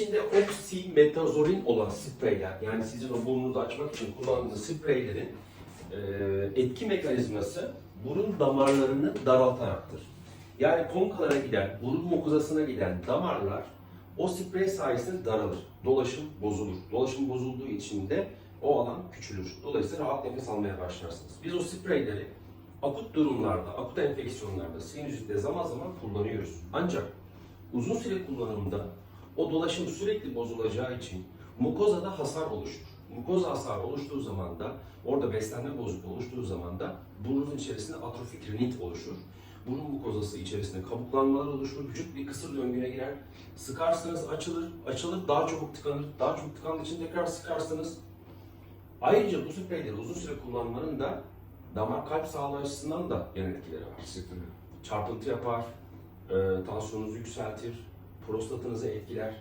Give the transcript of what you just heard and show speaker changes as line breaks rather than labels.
içinde oksimetazolin olan spreyler, yani sizin o burnunuzu açmak için kullandığınız spreylerin e, etki mekanizması burun damarlarını daraltacaktır. Yani konkalara giden, burun mukozasına giden damarlar o sprey sayesinde daralır. Dolaşım bozulur. Dolaşım bozulduğu için de o alan küçülür. Dolayısıyla rahat nefes almaya başlarsınız. Biz o spreyleri akut durumlarda, akut enfeksiyonlarda, sinüzitte zaman zaman kullanıyoruz. Ancak uzun süre kullanımda o dolaşım sürekli bozulacağı için mukozada hasar oluşur. Mukoza hasarı oluştuğu zaman da orada beslenme bozukluğu oluştuğu zaman da burnunun içerisinde atrofik rinit oluşur. Burun mukozası içerisinde kabuklanmalar oluşur, vücut bir kısır döngüne girer. Sıkarsınız açılır, açılır daha çabuk tıkanır, daha çabuk tıkandığı için tekrar sıkarsınız. Ayrıca bu spreyleri uzun süre kullanmanın da damar kalp sağlığı açısından da yan etkileri var. Çarpıntı yapar, e, tansiyonunuzu yükseltir, prostatınızı etkiler.